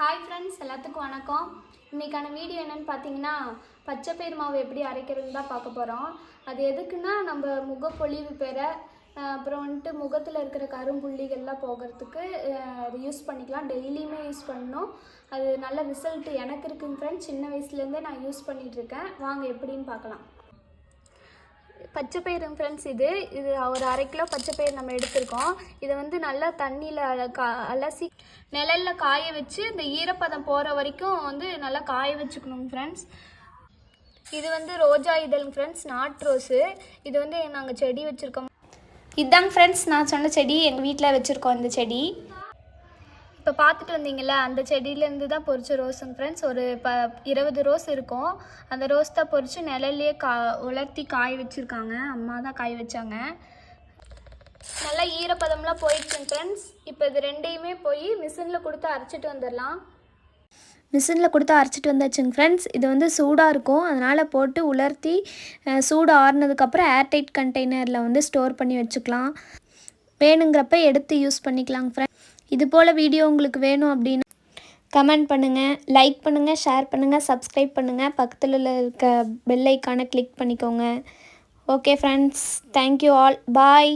Hi friends எல்லாத்துக்கும் வணக்கம். இன்றைக்கான வீடியோ என்னன்னு பார்த்தீங்கன்னா பச்சை பயிர் மாவு எப்படி அரைக்கிறதுன்னு தான் பார்க்க போகிறோம் அது எதுக்குன்னா நம்ம முகப்பொழிவு பெற அப்புறம் வந்துட்டு முகத்தில் இருக்கிற கரும்புள்ளிகள்லாம் போகிறதுக்கு அது யூஸ் பண்ணிக்கலாம். டெய்லியுமே யூஸ் பண்ணணும். அது நல்ல ரிசல்ட் எனக்கு இருக்குங்க ஃப்ரெண்ட்ஸ் சின்ன வயசுலேருந்தே நான் யூஸ் பண்ணிகிட்ருக்கேன் வாங்க எப்படின்னு பார்க்கலாம். பச்சை பயிறு ஃப்ரெண்ட்ஸ் இது. இது ஒரு அரை கிலோ பச்சை பயிர் நம்ம எடுத்திருக்கோம். இதை வந்து நல்லா தண்ணியில் கா அலசி நிழலில் காய வச்சு இந்த ஈரப்பதம் போகிற வரைக்கும் வந்து நல்லா காய வச்சுக்கணும் ஃப்ரெண்ட்ஸ் இது வந்து ரோஜா இதழ் ஃப்ரெண்ட்ஸ் நாட் ரோஸு. இது வந்து நாங்கள் செடி வச்சுருக்கோம். இதாங்க ஃப்ரெண்ட்ஸ் நான் சொன்ன செடி எங்கள் வீட்டில் வச்சுருக்கோம் இந்த செடி. இப்போ பார்த்துட்டு வந்தீங்கள அந்த செடியிலேருந்து தான் பொறிச்ச ரோஸுங்க ஃப்ரெண்ட்ஸ் ஒரு ப இருபது ரோஸ் இருக்கும். அந்த ரோஸ் தான் பொறிச்சு நிழல்லையே கா உலர்த்தி காய வச்சுருக்காங்க. அம்மா தான் காய வச்சாங்க. நல்லா ஈரப்பதம்லாம் போயிடுச்சுங்க ஃப்ரெண்ட்ஸ் இப்போ இது ரெண்டையுமே போய் மிஷினில் கொடுத்து அரைச்சிட்டு வந்துடலாம். மிஷினில் கொடுத்து அரைச்சிட்டு வந்தாச்சுங்க ஃப்ரெண்ட்ஸ் இது வந்து சூடாக இருக்கும். அதனால் போட்டு உலர்த்தி சூடு ஆறுனதுக்கப்புறம் ஏர்டைட் கண்டெய்னரில் வந்து ஸ்டோர் பண்ணி வச்சுக்கலாம். வேணுங்கிறப்ப எடுத்து யூஸ் பண்ணிக்கலாங்க ஃப்ரெண்ட்ஸ் இது போல் வீடியோ உங்களுக்கு வேணும் அப்படின்னு கமெண்ட் பண்ணுங்கள் லைக் பண்ணுங்கள் ஷேர் பண்ணுங்கள் சப்ஸ்கிரைப் பண்ணுங்கள் பக்கத்தில் இருக்க பெல் ஐக்கானை கிளிக் பண்ணிக்கோங்க. Okay friends thank you all bye